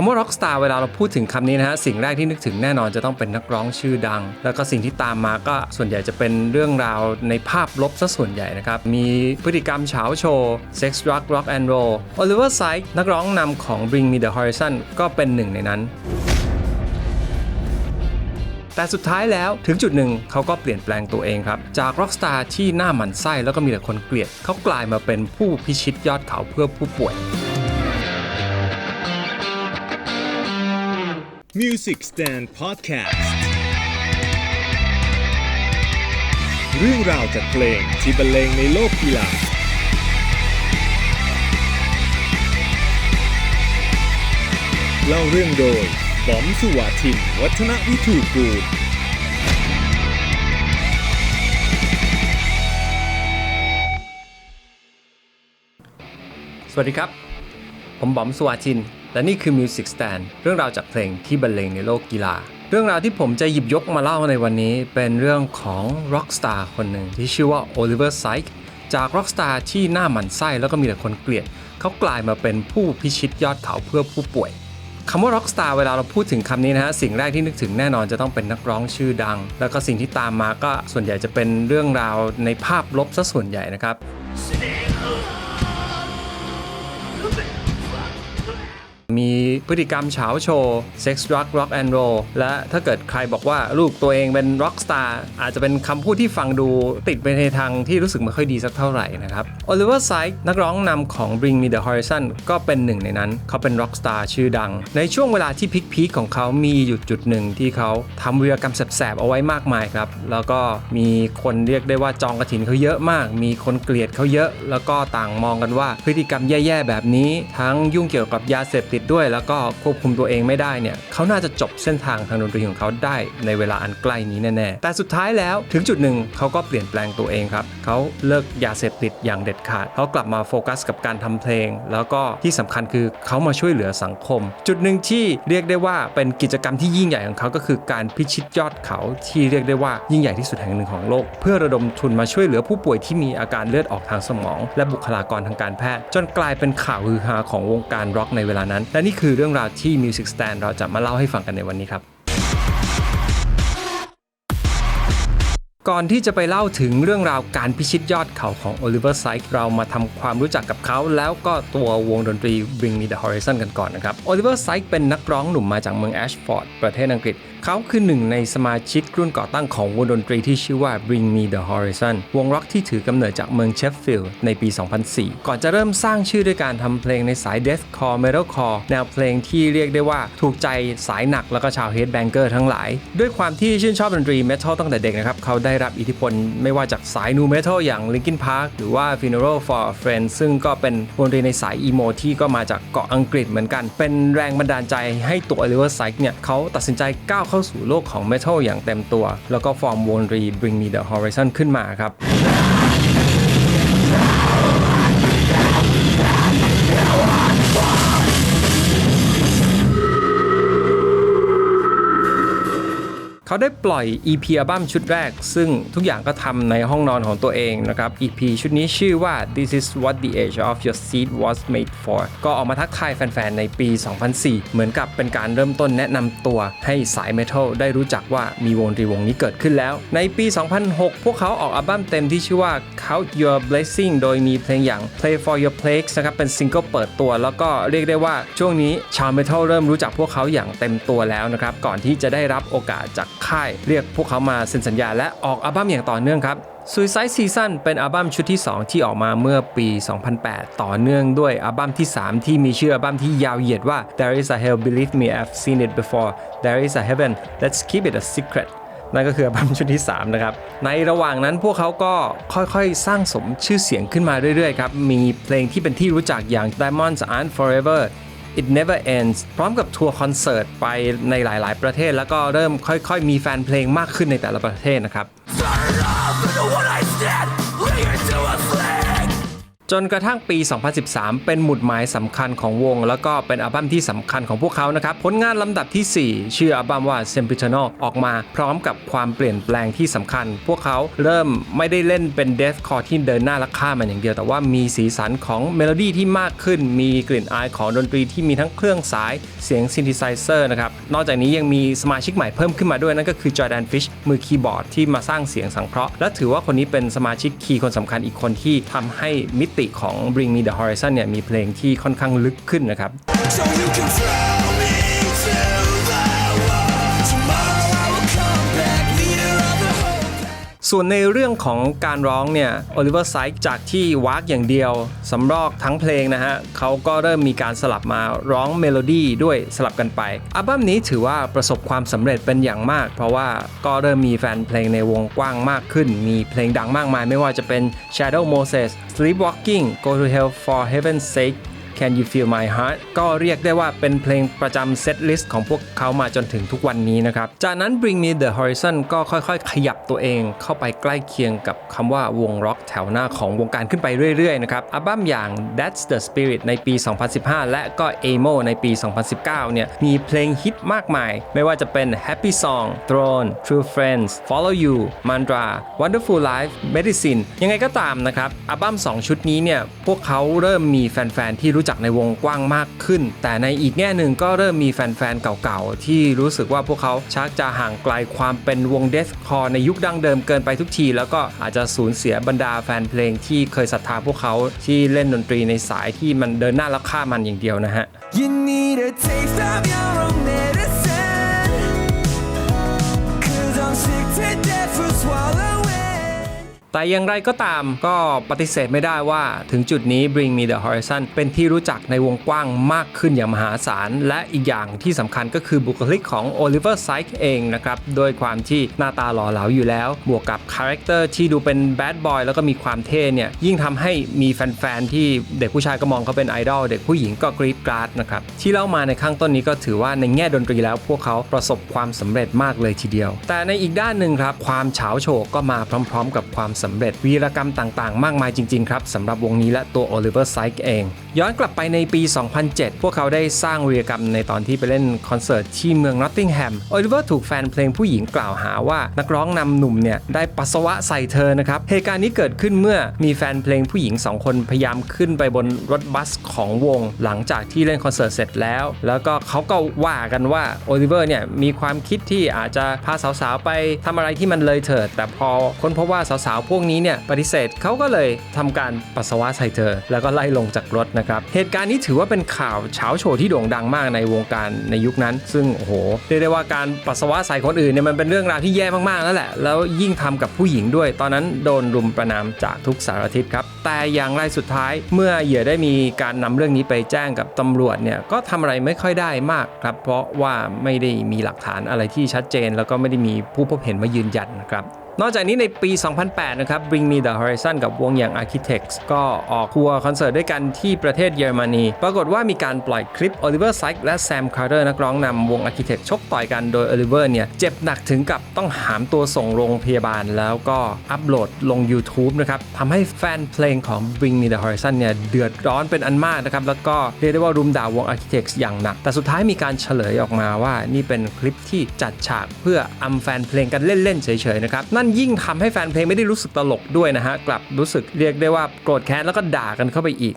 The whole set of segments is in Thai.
คำว่า rock star เวลาเราพูดถึงคำนี้นะฮะสิ่งแรกที่นึกถึงแน่นอนจะต้องเป็นนักร้องชื่อดัง แล้วก็สิ่งที่ตามมาก็ส่วนใหญ่จะเป็นเรื่องราวในภาพลบซะส่วนใหญ่นะครับ มีพฤติกรรมเฉาโชว์ sex drug rock and roll Oliver Sykes นักร้องนำของ Bring Me the Horizon ก็เป็นหนึ่งในนั้นแต่สุดท้ายแล้วถึงจุดหนึ่งเขาก็เปลี่ยนแปลงตัวเองครับ จากร็อกสตาร์ที่หน้าหมันไส้แล้วก็มีแต่คนเกลียด เขากลายมาเป็นผู้พิชิตยอดเขาเพื่อผู้ป่วย Music Stand Podcast เรื่องราวจากเพลงที่บรรเลงในโลกกีฬาเล่าเรื่องโดยบอมสุวาทิน วัฒนวิทูกูลสวัสดีครับ ผมบอมสุวาชิน และนี่คือ Music Stand เรื่องราวจากเพลงที่บรรเลงในโลกกีฬา เรื่องราวที่ผมจะหยิบยกมาเล่าในวันนี้ เป็นเรื่องของร็อกสตาร์คนหนึ่งที่ชื่อว่า Oliver Sykes จากร็อกสตาร์ที่หน้าหมันไส้แล้วก็มีแต่คนเกลียด เขากลายมาเป็นผู้พิชิตยอดเขาเพื่อผู้ป่วยคำว่า rock star เวลาเราพูดถึงคำนี้นะฮะ สิ่งแรกที่นึกถึงแน่นอนจะต้องเป็นนักร้องชื่อดัง แล้วก็สิ่งที่ตามมาก็ส่วนใหญ่จะเป็นเรื่องราวในภาพลบซะส่วนใหญ่นะครับ มีพฤติกรรมเฉาโชว์ sex drug rock and roll และถ้าเกิดใครบอกว่าลูกตัวเองเป็น rock star อาจจะเป็นคำพูดที่ฟังดูติดไปในทางที่รู้สึกไม่ค่อยดีสักเท่าไหร่นะครับ Oliver Sykes นักร้องนำของ Bring Me the Horizon ก็เป็นหนึ่งในนั้น เขาเป็น rock star ชื่อดัง ในช่วงเวลาที่พีคๆของเขามีอยู่จุดหนึ่งที่เขาทำวีรกรรมแสบๆ เอาไว้มากมายครับ แล้วก็มีคนเรียกได้ว่าจองกระถินเขาเยอะมาก มีคนเกลียดเขาเยอะ แล้วก็ต่างมองกันว่าพฤติกรรมแย่ๆแบบนี้ ทั้งยุ่งเกี่ยวกับยาเสพติดด้วยแล้วก็ควบคุมตัวเองไม่ได้เนี่ยเขาน่าจะจบเส้นทางทางดนตรีของเขาได้ในเวลาอันใกล้นี้แน่ๆ แต่สุดท้ายแล้วถึงจุดหนึ่งเขาก็เปลี่ยนแปลงตัวเองครับเขาเลิกยาเสพติดอย่างเด็ดขาดเขากลับมาโฟกัสกับการทำเพลง แล้วก็ที่สำคัญคือเขามาช่วยเหลือสังคม จุดหนึ่งที่เรียกได้ว่าเป็นกิจกรรมที่ยิ่งใหญ่ของเขาก็คือการพิชิตยอดเขาที่เรียกได้ว่ายิ่งใหญ่ที่สุดแห่งหนึ่งของโลก เพื่อระดมทุนมาช่วยเหลือผู้ป่วยที่มีอาการเลือดออกทางสมอง และบุคลากรทางการแพทย์ จนกลายเป็นข่าวฮือฮาของวงการร็อกในเวลานั้นและนี่คือเรื่องราวที่ Music Stand เราจะมาเล่าให้ฟังกันในวันนี้ครับ ก่อนที่จะไปเล่าถึงเรื่องราวการพิชิตยอดเขาของ Oliver Sykes เรามาทำความรู้จักกับเขา แล้วก็ตัววงดนตรี Bring Me the Horizon กันก่อนนะครับ Oliver Sykes เป็นนักร้องหนุ่มมาจากเมืองแอชฟอร์ดประเทศอังกฤษ เขาคือหนึ่งในสมาชิกรุ่นก่อตั้งของวงดนตรีที่ชื่อว่า Bring Me the Horizon วงร็อกที่ถือกำเนิดจากเมืองเชฟฟิลด์ในปี 2004 ก่อนจะเริ่มสร้างชื่อด้วยการทำเพลงในสาย Deathcore Metalcore แนวเพลงที่เรียกได้ว่าถูกใจสายหนักแล้วก็ชาว Headbanger ทั้งหลาย ด้วยความที่ชื่นชอบดนตรีเมทัลตั้งแต่เด็กนะครับเขาได้รับอิทธิพล ไม่ว่าจากสายนูเมทัลอย่าง Linkin Park หรือว่า Funeral for a Friend ซึ่งก็เป็นวงดนตรีในสายอีโมที่ก็มาจากเกาะอังกฤษเหมือนกัน เป็นแรงบันดาลใจให้ตัว Oliver Sykes เนี่ยเขาตัดสินใจก้าวเข้าสู่โลกของเมทัลอย่างเต็มตัว แล้วก็ฟอร์มวงดนตรี Bring Me the Horizon ขึ้นมาครับ เขาได้ปล่อย EP อัลบั้มชุดแรก ซึ่งทุกอย่างก็ทำในห้องนอนของตัวเองนะครับ EP ชุดนี้ชื่อว่า This is what the age of your seat was made for ก็ออกมาทักทายแฟนๆ ในปี 2004 เหมือนกับเป็นการเริ่มต้นแนะนำตัวให้สายเมทัลได้รู้จักว่ามีวงรีวงนี้เกิดขึ้นแล้ว ในปี 2006 พวกเขาออกอัลบั้มเต็มที่ชื่อว่า Count Your Blessing โดยมีเพลงอย่าง Play for Your Plagues นะครับ เป็นซิงเกิลเปิดตัว แล้วก็เรียกได้ว่าช่วงนี้ชาวเมทัลเริ่มรู้จักพวกเขาอย่างเต็มตัวแล้วนะครับ ก่อนที่จะได้รับโอกาสจากค่ายเรียกพวกเขามาเซ็นสัญญาและออกอัลบั้มอย่างต่อเนื่องครับ Suicide Season เป็นอัลบั้มชุดที่ 2 ที่ออกมาเมื่อปี 2008 ต่อเนื่องด้วยอัลบั้มที่ 3 ที่มีชื่ออัลบั้มที่ยาวเหยียดว่า There is a hell believe me I've seen it before There is a heaven let's keep it a secret นั่นก็คืออัลบั้มชุดที่ 3 นะครับ ในระหว่างนั้นพวกเขาก็ค่อยๆ สร้างสมชื่อเสียงขึ้นมาเรื่อยๆ ครับ มีเพลงที่เป็นที่รู้จักอย่าง Diamonds Aren't Forever It Never Ends พร้อมกับทัวร์คอนเสิร์ตไปในหลาย ๆ ประเทศ แล้วก็เริ่มค่อย ๆ มีแฟนเพลงมากขึ้นในแต่ละประเทศนะครับ จนกระทั่งปี 2013 เป็นหมุดหมายสำคัญของวง แล้วก็เป็นอัลบั้มที่สำคัญของพวกเขานะครับ ผลงานลำดับทีสี่ 4 ชื่ออัลบั้มว่า Sempiternal ออกมาพร้อมกับความเปลี่ยนแปลงที่สำคัญ พวกเขาเริ่มไม่ได้เล่นเป็นเด h คอร์ที่เดินหน้าและฆ่ามันอย่างเดียว แต่ว่ามีสีสันของเมโลดี้ที่มากขึ้น มีกลิ่นอายของดนตรีที่มีทั้งเครื่องสายเสียงซินธิไซเซอร์นะครับ นอกจากนี้ยังมีสมาชิกใหม่เพิ่มขึ้นมาด้วยนั่นก็คือจอร์แดนฟิชมือคีย์บอร์ดที่มาสร้างเสียงสังเคราะห์และถือว่าคนนี้เป็นสมาชิกคีย์คนสำคัญอีกคนที่ทำให้มิติของ Bring Me the Horizon เนี่ยมีเพลงที่ค่อนข้างลึกขึ้นนะครับ So ส่วนในเรื่องของการร้องเนี่ยโอลิเวอร์ไซค์จากที่วากอย่างเดียวสำรอกทั้งเพลงนะฮะเขาก็เริ่มมีการสลับมาร้องเมโลดี้ด้วยสลับกันไป อัลบั้มนี้ถือว่าประสบความสำเร็จเป็นอย่างมาก เพราะว่าก็เริ่มมีแฟนเพลงในวงกว้างมากขึ้น มีเพลงดังมากมาย ไม่ว่าจะเป็น Shadow Moses Sleepwalking Go to Hell for Heaven's Sake Can You Feel My Heart ก็เรียกได้ว่าเป็นเพลงประจำเซตลิสต์ของพวกเขามาจนถึงทุกวันนี้นะครับ จากนั้น Bring Me the Horizon ก็ค่อยๆ ขยับตัวเองเข้าไปใกล้เคียงกับคำว่าวงร็อกแถวหน้าของวงการขึ้นไปเรื่อยๆนะครับ อัลบั้มอย่าง That's the Spirit ในปี 2015 และก็ Amo ในปี 2019 เนี่ย มีเพลงฮิตมากมาย ไม่ว่าจะเป็น Happy Song Throne True Friends Follow You Mantra Wonderful Life Medicine ยังไงก็ตามนะครับ อัลบั้ม 2 ชุดนี้เนี่ย พวกเขาเริ่มมีแฟน ๆ ที่รู้จักในวงกว้างมากขึ้น แต่ในอีกแง่หนึ่งก็เริ่มมีแฟนๆเก่าๆ ที่รู้สึกว่าพวกเขาชักจะห่างไกลความเป็นวงเด h คอร์ในยุคดั้งเดิมเกินไปทุกที แล้วก็อาจจะสูญเสียบรรดาแฟนเพลงที่เคยศรัทธาพวกเขาที่เล่นดนตรีในสายที่มันเดินหน้าแล้วฆ่ามันอย่างเดียวนะฮะ You need a taste of your own medicine. Cause I'm sick to death for swallowing. แต่อย่างไรก็ตามก็ปฏิเสธไม่ได้ว่าถึงจุดนี้ Bring Me the Horizon เป็นที่รู้จักในวงกว้างมากขึ้นอย่างมหาศาล และอีกอย่างที่สำคัญก็คือบุคลิกของ Oliver Sykes เองนะครับโดยความที่หน้าตาหล่อเหลาอยู่แล้ว บวกกับคาแรคเตอร์ที่ดูเป็นแบดบอยแล้วก็มีความเท่เนี่ยยิ่งทำให้มีแฟนๆที่เด็กผู้ชายก็มองเขาเป็นไอดอลเด็กผู้หญิงก็กรี๊ดกราดนะครับที่เล่ามาในข้างต้นนี้ก็ถือว่าในแง่ดนตรีแล้วพวกเขาประสบความสำเร็จมากเลยทีเดียว แต่ในอีกด้านหนึ่งครับความเฉาโฉกก็มาพร้อม ๆ กับความสำเร็จวีรกรรมต่างๆ มากมายจริง ๆ ครับสำหรับวงนี้และตัว Oliver Sykes เอง ย้อนกลับไปในปี 2007 พวกเขาได้สร้างวีรกรรมในตอนที่ไปเล่นคอนเสิร์ตที่เมืองนอตติงแฮม Oliver ถูกแฟนเพลงผู้หญิงกล่าวหาว่านักร้องนำหนุ่มเนี่ยได้ปัสสาวะใส่เธอนะครับเหตุการณ์นี้เกิดขึ้นเมื่อมีแฟนเพลงผู้หญิง 2 คนพยายามขึ้นไปบนรถบัสของวง หลังจากที่เล่นคอนเสิร์ตเสร็จแล้ว แล้วก็เขาก็ว่ากันว่าโอลิเวอร์เนี่ยมีความคิดที่อาจจะพาสาวๆไปทำอะไรที่มันเลยเถิด แต่พอค้นพบว่าสาวๆพวกนี้เนี่ยปฏิเสธเขาก็เลยทำการปัสสาวะใส่เธอ แล้วก็ไล่ลงจากรถนะครับ เหตุการณ์นี้ถือว่าเป็นข่าวเช้าโชว์ที่โด่งดังมากในวงการในยุคนั้น ซึ่งโอ้โหเรียกได้ว่าการปัสสาวะใส่คนอื่นเนี่ยมันเป็นเรื่องราวที่แย่มากๆแล้วแหละ แล้วยิ่งทำกับผู้หญิงด้วย ตอนนั้นโดนรุมประนามจากทุกสารทิศครับ แต่อย่างไรสุดท้ายเมื่อเหยื่อได้มีการนำเรื่องนี้ไปแจ้งกับตำรวจเนี่ยก็ทำอะไรไม่ค่อยได้มากครับ เพราะว่าไม่ได้มีหลักฐานอะไรที่ชัดเจน แล้วก็ไม่ได้มีผู้พบเห็นมายืนยันนะครับ นอกจากนี้ในปี 2008 นะครับ Bring Me the Horizon กับวงอย่าง Architects ก็ออกทัวร์คอนเสิร์ตด้วยกันที่ประเทศเยอรมนี ปรากฏว่ามีการปล่อยคลิป Oliver Sykes และ Sam Carter นักร้องนำวง Architects ชกต่อยกันโดย Oliver เนี่ย เจ็บหนักถึงกับต้องหามตัวส่งโรงพยาบาล แล้วก็อัปโหลดลง YouTube นะครับทำให้แฟนเพลงของ Bring Me the Horizon เนี่ยเดือดร้อนเป็นอันมากนะครับแล้วก็เรียกได้ว่ารุมด่าวง Architects อย่างหนัก แต่สุดท้ายมีการเฉลยออกมาว่านี่เป็นคลิปที่จัดฉากเพื่ออำแฟนเพลงกันเล่นๆเฉยๆนะครับนั่นยิ่งทำให้แฟนเพลงไม่ได้รู้สึกตลกด้วยนะฮะกลับรู้สึกเรียกได้ว่าโกรธแค้นแล้วก็ด่ากันเข้าไปอีก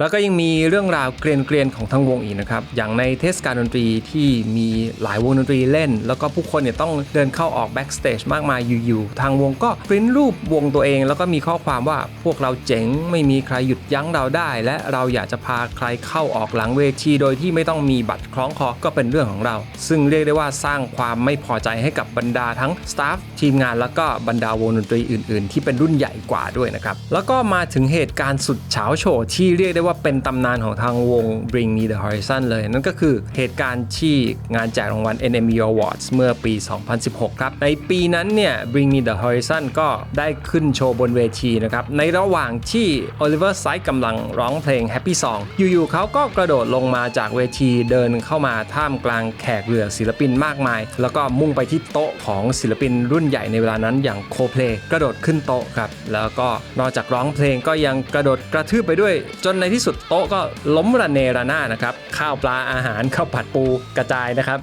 แล้วก็ยังมีเรื่องราวเกรียนๆของทั้งวงอีกนะครับ อย่างในเทศกาลดนตรีที่มีหลายวงดนตรีเล่น แล้วก็ผู้คนเนี่ยต้องเดินเข้าออกแบ็กสเตจมากมายอยู่ๆ ทางวงก็ปริ้นรูปวงตัวเอง แล้วก็มีข้อความว่าพวกเราเจ๋งไม่มีใครหยุดยั้งเราได้ และเราอยากจะพาใครเข้าออกหลังเวทีโดยที่ไม่ต้องมีบัตรคล้องคอก็เป็นเรื่องของเรา ซึ่งเรียกได้ว่าสร้างความไม่พอใจให้กับบรรดาทั้งสตาฟทีมงานแล้วก็บรรดาวงดนตรีอื่น ๆ ที่เป็นรุ่นใหญ่กว่าด้วยนะครับแล้วก็มาถึงเหตุการณ์สุดเฉาโฉที่เรียกได้ว่าว่าเป็นตำนานของทางวง Bring Me the Horizon เลย นั่นก็คือเหตุการณ์ที่งานแจกรางวัล NME Awards เมื่อปี 2016 ครับ ในปีนั้นเนี่ย Bring Me the Horizon ก็ได้ขึ้นโชว์บนเวทีนะครับ ในระหว่างที่ Oliver Sykes กำลังร้องเพลง Happy Song อยู่ๆเขาก็กระโดดลงมาจากเวทีเดินเข้ามาท่ามกลางแขกเรือศิลปินมากมาย แล้วก็มุ่งไปที่โต๊ะของศิลปินรุ่นใหญ่ในเวลานั้นอย่างโคเพลกระโดดขึ้นโต๊ะครับแล้วก็นอกจากร้องเพลงก็ยังกระโดดกระทืบไปด้วย จนในที่ที่สุดโต๊ะก็ล้มระเนระนาดนะครับ ข้าวปลาอาหารข้าวผัดปูกระจายนะครับ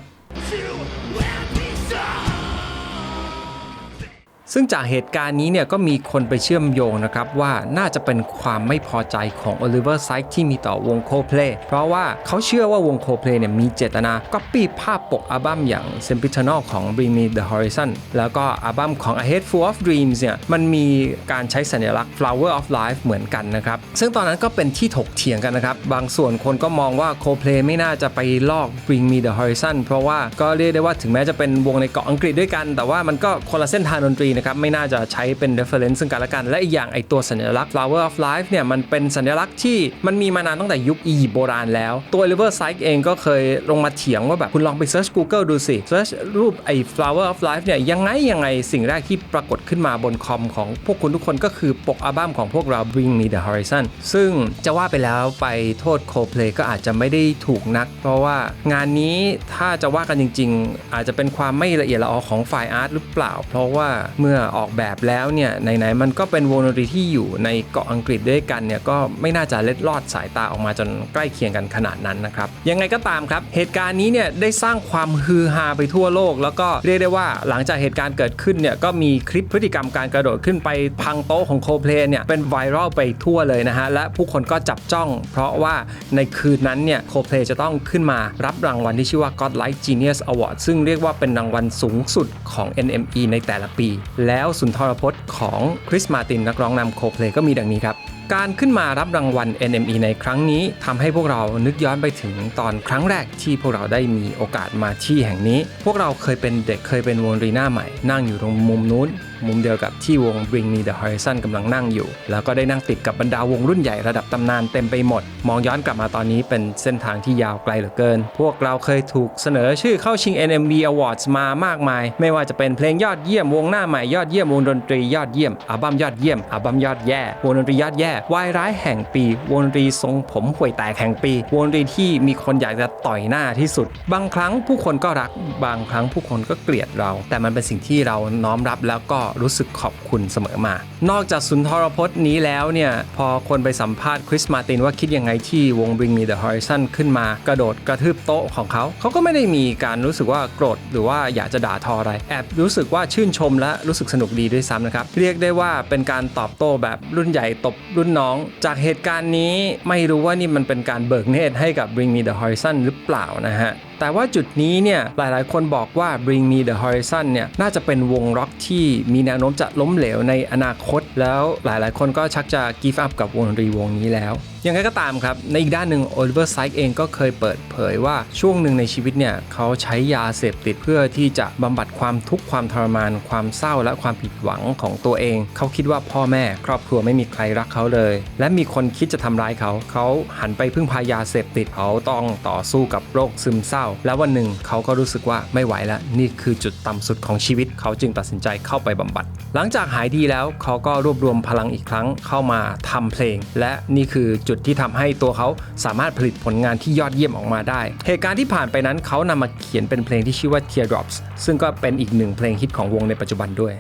ซึ่งจากเหตุการณ์นี้เนี่ยก็มีคนไปเชื่อมโยงนะครับว่าน่าจะเป็นความไม่พอใจของโอลิเวอร์ไซค์ที่มีต่อวงโคเพลเพราะว่าเขาเชื่อว่าวงโคเพลเนี่ยมีเจตนาก็ปี้ภาพปกอัลบั้มอย่าง s e m p i t a n a l ของ Bring Me the Horizon แล้วก็อัลบั้มของ A Head Full of Dreams เนี่ยมันมีการใช้สัญลักษณ์ Flower of Life เหมือนกันนะครับ ซึ่งตอนนั้นก็เป็นที่ถกเถียงกันนะครับ บางส่วนคนก็มองว่าโคเพลไม่น่าจะไปลอก Bring Me the Horizon เพราะว่าก็เรียกได้ว่าถึงแม้จะเป็นวงในเกาะอังกฤษด้วยกัน แต่ว่ามันก็คนละเส้นทางดนตรีนะครับไม่น่าจะใช้เป็น reference ซึ่งกันและกัน และอีกอย่างไอตัวสัญลักษณ์ Flower of Life เนี่ยมันเป็นสัญลักษณ์ที่มันมีมานานตั้งแต่ยุคอียิปต์โบราณแล้ว ตัว Oliver Sykes เองก็เคยลงมาเถียงว่าแบบคุณลองไป search Google ดูสิ search รูปไอ Flower of Life เนี่ยยังไงยังไงสิ่งแรกที่ปรากฏขึ้นมาบนคอมของพวกคุณทุกคนก็คือปกอัลบั้มของพวกเรา Bring Me the Horizon ซึ่งจะว่าไปแล้วไปโทษ Coldplay ก็อาจจะไม่ได้ถูกนัก เพราะว่างานนี้ถ้าจะว่ากันจริง ๆ อาจจะเป็นความไม่ละเอียดละออของฝ่ายอาร์ตหรือเปล่า เพราะว่าเมื่อออกแบบแล้วเนี่ยไหนๆมันก็เป็นวงดนตรีที่อยู่ในเกาะอังกฤษด้วยกันเนี่ยก็ไม่น่าจะเล็ดลอดสายตาออกมาจนใกล้เคียงกันขนาดนั้นนะครับยังไงก็ตามครับ เหตุการณ์นี้เนี่ยได้สร้างความฮือฮาไปทั่วโลก แล้วก็เรียกได้ว่าหลังจากเหตุการณ์เกิดขึ้นเนี่ยก็มีคลิปพฤติกรรมการกระโดดขึ้นไปพังโต๊ะของโคเพลเนี่ยเป็นไวรัลไปทั่วเลยนะฮะและผู้คนก็จับจ้อง เพราะว่าในคืนนั้นเนี่ยโคเพลจะต้องขึ้นมารับรางวัลที่ชื่อว่า God Like Genius Award ซึ่งเรียกว่าเป็นรางวัลสูงสุดของ NME ในแต่ละปีแล้วสุนทรพจน์ของคริสมาตินนักร้องนำโคเพลก็มีดังนี้ครับ การขึ้นมารับรางวัล NME ในครั้งนี้ทำให้พวกเรานึกย้อนไปถึงตอนครั้งแรกที่พวกเราได้มีโอกาสมาที่แห่งนี้ พวกเราเคยเป็นเด็กเคยเป็นวงรีน่าใหม่ นั่งอยู่ตรงมุมนู้น มุมเดียวกับที่วง Bring Me the Horizon กำลังนั่งอยู่ แล้วก็ได้นั่งติดกับบรรดาวงรุ่นใหญ่ระดับตำนานเต็มไปหมด มองย้อนกลับมาตอนนี้เป็นเส้นทางที่ยาวไกลเหลือเกิน พวกเราเคยถูกเสนอชื่อเข้าชิง NME Awards มามากมาย ไม่ว่าจะเป็นเพลงยอดเยี่ยมวงหน้าใหม่ยอดเยี่ยมวงดนตรียอดเยี่ยมอัลบั้มยอดเยี่ยมอัลบั้มยอดแย่วงดนตรียอดแย่วายร้ายแห่งปีวงดนตรีทรงผมห่วยแตกแห่งปีวงดนตรีที่มีคนอยากจะต่อยหน้าที่สุด บางครั้งผู้คนก็รักบางครั้งผู้คนก็เกลียดเรา แต่มันเป็นสิ่งที่เราน้อมรับแล้วก็รู้สึกขอบคุณเสมอมา นอกจากสุนทรพจน์นี้แล้วเนี่ย พอคนไปสัมภาษณ์คริสมาตินว่าคิดยังไงที่วง Bring Me the Horizon ขึ้นมากระโดดกระทืบโต๊ะของเขา เขาก็ไม่ได้มีการรู้สึกว่าโกรธหรือว่าอยากจะด่าทออะไร แอบรู้สึกว่าชื่นชมและรู้สึกสนุกดีด้วยซ้ำนะครับ เรียกได้ว่าเป็นการตอบโต้แบบรุ่นใหญ่ตบรุ่นน้อง จากเหตุการณ์นี้ไม่รู้ว่านี่มันเป็นการเบิกเนตรให้กับ Bring Me the Horizon หรือเปล่านะฮะ แต่ว่าจุดนี้เนี่ยหลายๆ คนบอกว่า Bring Me the Horizon เนี่ยน่าจะเป็นวงร็อกที่มีแนวโน้มจะล้มเหลวในอนาคต แล้วหลายๆ คนก็ชักจะ give up กับวงดนตรีวงนี้แล้ว ยังไงก็ตามครับ ในอีกด้านหนึ่ง Oliver Sykes เองก็เคยเปิดเผยว่าช่วงหนึ่งในชีวิตเนี่ยเขาใช้ยาเสพติดเพื่อที่จะบำบัดความทุกข์ความทรมาน ความเศร้าและความผิดหวังของตัวเอง เขาคิดว่าพ่อแม่ ครอบครัวไม่มีใครรักเขาเลย และมีคนคิดจะทำร้ายเขา เขาหันไปพึ่งพายาเสพติดเขาต้องต่อสู้กับโรคซึมเศร้า แล้ววันหนึ่งเขาก็รู้สึกว่าไม่ไหวแล้วนี่คือจุดต่ำสุดของชีวิต เขาจึงตัดสินใจเข้าไปบำบัด หลังจากหายดีแล้วเขาก็รวบรวมพลังอีกครั้งเข้ามาทำเพลง และนี่คือจุดที่ทำให้ตัวเขาสามารถผลิตผลงานที่ยอดเยี่ยมออกมาได้ เหตุการณ์ที่ผ่านไปนั้นเขานำมาเขียนเป็นเพลงที่ชื่อว่า Teardrops ซึ่งก็เป็นอีกหนึ่งเพลงฮิตของวงในปัจจุบันด้วย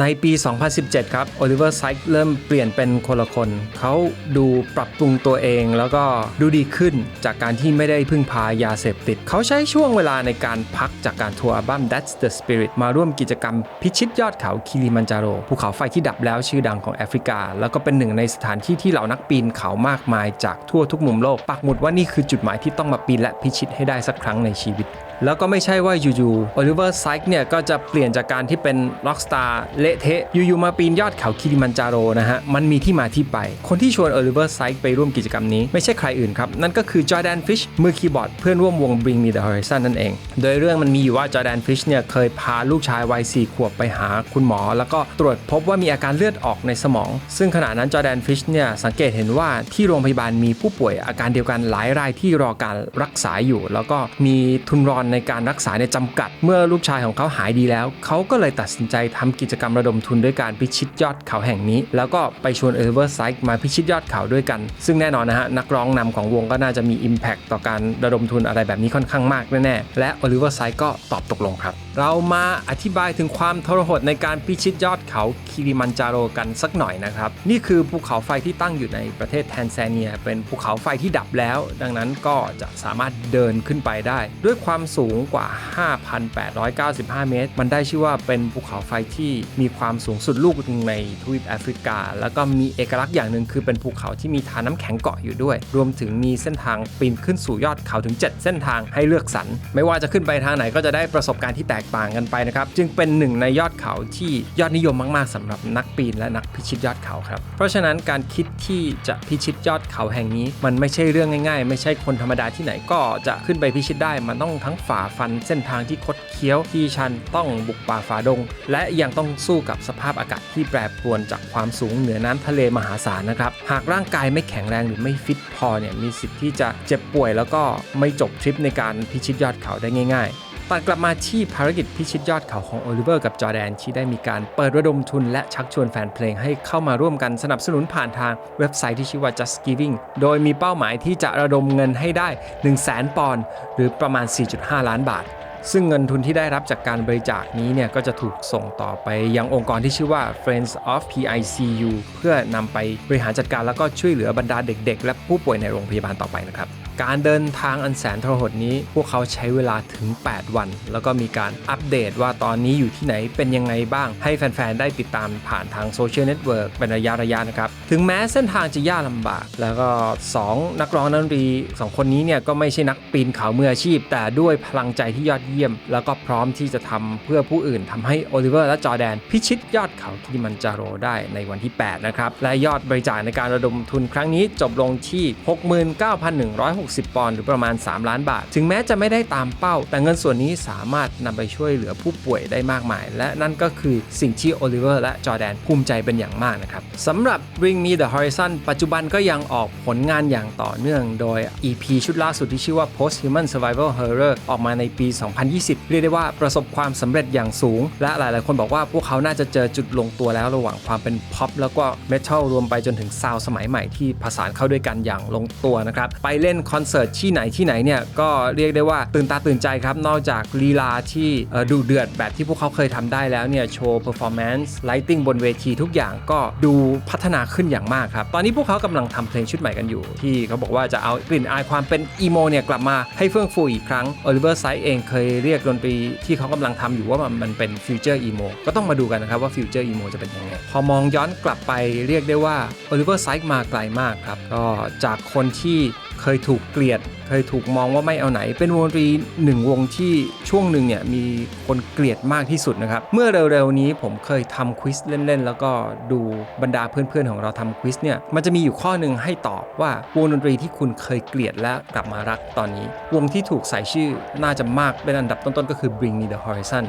ในปี 2017 ครับ Oliver Sykes เริ่มเปลี่ยนเป็นคนละคน เขาดูปรับปรุงตัวเองแล้วก็ดูดีขึ้นจากการที่ไม่ได้พึ่งพายาเสพติด เขาใช้ช่วงเวลาในการพักจากการทัวร์อัลบั้ม That's the Spirit มาร่วมกิจกรรมพิชิตยอดเขาคิริมันจาโร ภูเขาไฟที่ดับแล้วชื่อดังของแอฟริกา แล้วก็เป็นหนึ่งในสถานที่ที่เหล่านักปีนเขามากมายจากทั่วทุกมุมโลก ปักหมุดว่านี่คือจุดหมายที่ต้องมาปีนและพิชิตให้ได้สักครั้งในชีวิต แล้วก็ไม่ใช่ว่าอยู่ๆโอลิเวอร์ไซค์เนี่ยก็จะเปลี่ยนจากการที่เป็นร็อกสตาร์เละเทะอยู่ๆมาปีนยอดเขาคิริมันจาโรนะฮะมันมีที่มาที่ไป คนที่ชวนโอลิเวอร์ไซค์ไปร่วมกิจกรรมนี้ไม่ใช่ใครอื่นครับ นั่นก็คือจอร์แดนฟิชมือคีย์บอร์ดเพื่อนร่วมวง Bring Me the Horizon นั่นเอง โดยเรื่องมันมีอยู่ว่าจอร์แดนฟิชเนี่ยเคยพาลูกชายวัย4ขวบไปหาคุณหมอ แล้วก็ตรวจพบว่ามีอาการเลือดออกในสมอง ซึ่งขณะนั้นจอร์แดนฟิชเนี่ยสังเกตเห็นว่าที่โรงพยาบาลมีผู้ป่วยอาการเดียวกันหลายรายที่รอการรักษาอยู่ แล้วก็มีทุนรอนในการรักษาในจำกัด เมื่อลูกชายของเขาหายดีแล้ว เขาก็เลยตัดสินใจทำกิจกรรมระดมทุนด้วยการพิชิตยอดเขาแห่งนี้ แล้วก็ไปชวนเอเวอร์ไซค์มาพิชิตยอดเขาด้วยกัน ซึ่งแน่นอนนะฮะนักร้องนำของวงก็น่าจะมี Impact ต่อการระดมทุนอะไรแบบนี้ค่อนข้างมากแน่ๆและโอลิเวอร์ไซค์ก็ตอบตกลงครับเรามาอธิบายถึงความทรหดในการพิชิตยอดเขาคิริมันจาโรกันสักหน่อยนะครับ นี่คือภูเขาไฟที่ตั้งอยู่ในประเทศแทนซาเนีย เป็นภูเขาไฟที่ดับแล้ว ดังนั้นก็จะสามารถเดินขึ้นไปได้ ด้วยความสูงกว่า 5,895 เมตร มันได้ชื่อว่าเป็นภูเขาไฟที่มีความสูงสุดลูกหนึ่งในทวีปแอฟริกา แล้วก็มีเอกลักษณ์อย่างหนึ่งคือเป็นภูเขาที่มีฐานน้ำแข็งเกาะอยู่ด้วย รวมถึงมีเส้นทางปีนขึ้นสู่ยอดเขาถึง 7 เส้นทางให้เลือกสรรไม่ว่าจะขึ้นไปทางไหนก็จะได้ประสบการณ์ที่แตกต่างกันไปนะครับ จึงเป็นหนึ่งในยอดเขาที่ยอดนิยมมาก ๆสำหรับนักปีนและนักพิชิตยอดเขาครับ เพราะฉะนั้นการคิดที่จะพิชิตยอดเขาแห่งนี้ มันไม่ใช่เรื่องง่าย ๆ ไม่ใช่คนธรรมดาที่ไหนก็จะขึ้นไปพิชิตได้ มันต้องทั้งฝ่าฟันเส้นทางที่คดเคี้ยวที่ชันต้องบุกป่าฝ่าดง และยังต้องสู้กับสภาพอากาศที่แปรปรวนจากความสูงเหนือน้ำทะเลมหาศาลนะครับหากร่างกายไม่แข็งแรงหรือไม่ฟิตพอเนี่ยมีสิทธิ์ที่จะเจ็บป่วยแล้วก็ไม่จบทริปในการพิชิตยอดเขาได้ง่าย ๆ ตัดกลับมาที่ภารกิจพิชิตยอดเขาของโอลิเวอร์กับจอแดนที่ได้มีการเปิดระดมทุนและชักชวนแฟนเพลงให้เข้ามาร่วมกันสนับสนุนผ่านทางเว็บไซต์ที่ชื่อว่า Just Giving โดยมีเป้าหมายที่จะระดมเงินให้ได้ 1 0 0 0 0แสนปอนด์หรือประมาณ 4.5 ล้านบาท ซึ่งเงินทุนที่ได้รับจากการบริจาคนี้เนี่ยก็จะถูกส่งต่อไปยังองค์กรที่ชื่อว่า Friends of PICU เพื่อนำไปบริหารจัดการแล้วก็ช่วยเหลือบรรดาเด็ก ๆ และผู้ป่วยในโรงพยาบาลต่อไปนะครับ การเดินทางอันแสนทรหดนี้ พวกเขาใช้เวลาถึง 8 วัน แล้วก็มีการอัปเดตว่าตอนนี้อยู่ที่ไหนเป็นยังไงบ้าง ให้แฟน ๆ ได้ติดตามผ่านทางโซเชียลเน็ตเวิร์กเป็นระยะระยะนะครับ ถึงแม้เส้นทางจะยากลำบาก แล้วก็ 2 นักร้องนักดนตรี2คนนี้เนี่ยก็ไม่ใช่นักปีนเขามืออาชีพ แต่ด้วยพลังใจที่ยอดเยี่ยม แล้วก็พร้อมที่จะทำเพื่อผู้อื่นทำให้โอลิเวอร์และจอแดน พิชิตยอดเขาคิริมันจาโรได้ในวันที่ 8 นะครับและยอดบริจาคในการระดมทุนครั้งนี้จบลงที่ 69,160ปอนด์หรือประมาณ 3 ล้านบาท ถึงแม้จะไม่ได้ตามเป้า แต่เงินส่วนนี้สามารถนำไปช่วยเหลือผู้ป่วยได้มากมาย และนั่นก็คือสิ่งที่โอลิเวอร์และจอแดนภูมิใจเป็นอย่างมากนะครับสำหรับ Bring Me the Horizon ปัจจุบันก็ยังออกผลงานอย่างต่อเนื่องโดย EP ชุดล่าสุดที่ชื่อว่า Post Human Survival Horror ออกมาในปี 2020 เรียกได้ว่าประสบความสำเร็จอย่างสูง และหลายๆ คนบอกว่าพวกเขาน่าจะเจอจุดลงตัวแล้วระหว่างความเป็นพ็อปแล้วก็เมทัลรวมไปจนถึงซาวสมัยใหม่ที่ผสานเข้าด้วยกันอย่างลงตัวนะครับไปเล่นคอนเสิร์ตที่ไหนที่ไหนเนี่ยก็เรียกได้ว่าตื่นตาตื่นใจครับ นอกจากลีลาที่ดุเดือดแบบที่พวกเขาเคยทำได้แล้วเนี่ยโชว์เพอร์ฟอร์แมนซ์ไลติ้งบนเวทีทุกอย่างก็ดูพัฒนาขึ้นอย่างมากครับ ตอนนี้พวกเขากำลังทำเพลงชุดใหม่กันอยู่ ที่เขาบอกว่าจะเอากลิ่นอายความเป็นอีโมเนี่ยกลับมาให้เฟื่องฟูอีกครั้งโอลิเวอร์ไซด์เองเคยเรียกดนตรีที่เขากำลังทำอยู่ว่ามันมันเป็นฟิวเจอร์อีโมก็ต้องมาดูกันนะครับว่าฟิวเจอร์อีโมจะเป็นยังไงพอมองย้อนกลับไปเรียกได้ว่าโอลิเวอร์ไซด์มาไกลมากครับก็จากคนที่ เคยถูกเกลียด เคยถูกมองว่าไม่เอาไหน เป็นวงดนตรีหนึ่งวงที่ช่วงหนึ่งเนี่ยมีคนเกลียดมากที่สุดนะครับ เมื่อเร็วๆนี้ผมเคยทำควิสเล่นๆ แล้วก็ดูบรรดาเพื่อนๆของเราทำควิสเนี่ย มันจะมีอยู่ข้อหนึ่งให้ตอบว่าวงดนตรีที่คุณเคยเกลียดและกลับมารักตอนนี้ วงที่ถูกใส่ชื่อน่าจะมากเป็นอันดับต้นๆก็คือ Bring Me the Horizon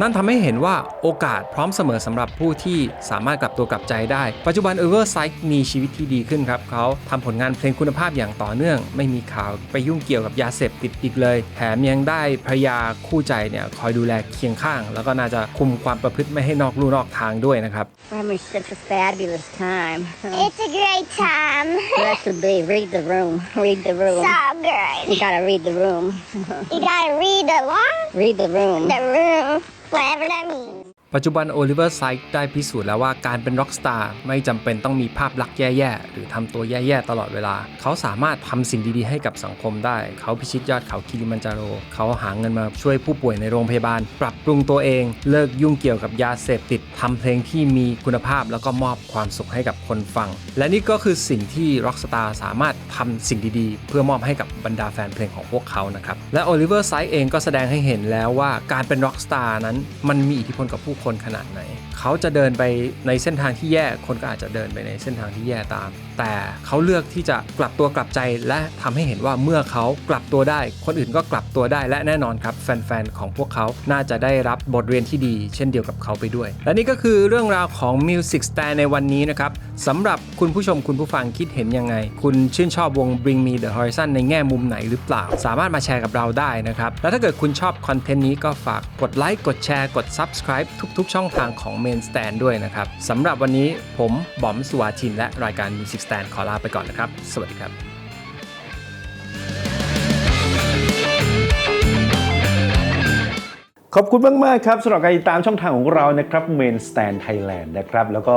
นั่นทำให้เห็นว่าโอกาสพร้อมเสมอสำหรับผู้ที่สามารถกลับตัวกลับใจได้ ปัจจุบัน o v e r s i g h t มีชีวิตที่ดีขึ้นครับเขาทำผลงานเพลงคุณภาพอย่างต่อเนื่อง ไม่มีข่าวไปยุ่งเกี่ยวกับยาเสพติดอีกเลย แถมยังได้ภรรยาคู่ใจเนี่ยคอยดูแลเคียงข้าง แล้วก็น่าจะคุมความประพฤติไม่ให้นอกลู่นอกทางด้วยนะครับ We're having such a fabulous time. It's a great time. Rest of the day, read the room. Read the room. so good. You gotta read the room. You gotta read the what? Read the room. The room. Whatever that means. ปัจจุบันโอลิเวอร์ไซค์ได้พิสูจน์แล้วว่าการเป็นร็อกสตาร์ไม่จำเป็นต้องมีภาพลักษณ์แย่ๆ หรือทำตัวแย่ๆ ตลอดเวลา เขาสามารถทำสิ่งดีๆ ให้กับสังคมได้ เขาพิชิตยอดเขาคิริมันจาโร เขาหาเงินมาช่วยผู้ป่วยในโรงพยาบาล ปรับปรุงตัวเอง เลิกยุ่งเกี่ยวกับยาเสพติดทำเพลงที่มีคุณภาพแล้วก็มอบความสุขให้กับคนฟัง และนี่ก็คือสิ่งที่ร็อกสตาร์สามารถทำสิ่งดีๆ เพื่อมอบให้กับบรรดาแฟนเพลงของพวกเขานะครับและโอลิเวอร์ไซด์เองก็แสดงให้เห็นแล้วว่าการเป็นร็อกสตาร์นั้นมันมีอิทธิพลกับผู้คนขนาดไหน เขาจะเดินไปในเส้นทางที่แย่คนก็อาจจะเดินไปในเส้นทางที่แย่ตาม แต่เขาเลือกที่จะกลับตัวกลับใจและทำให้เห็นว่าเมื่อเขากลับตัวได้ คนอื่นก็กลับตัวได้และแน่นอนครับ แฟนๆของพวกเขาน่าจะได้รับบทเรียนที่ดี เช่นเดียวกับเขาไปด้วย และนี่ก็คือเรื่องราวของ Music Stand ในวันนี้นะครับสำหรับคุณผู้ชมคุณผู้ฟังคิดเห็นยังไง คุณชื่นชอบวง Bring Me the Horizon ในแง่มุมไหนหรือเปล่า สามารถมาแชร์กับเราได้นะครับและถ้าเกิดคุณชอบคอนเทนต์นี้ก็ฝากกดไลค์กดแชร์กด Subscribe ทุก ๆ ช่องทางของ Main Stand ด้วยนะครับสำหรับวันนี้ผมบอมสุวาชิน และรายการ Music Stand ขอลาไปก่อนนะครับ สวัสดีครับขอบคุณมาก ๆ ครับสำหรับการติดตามช่องทางของเรานะครับ Main Stand Thailand นะครับ แล้วก็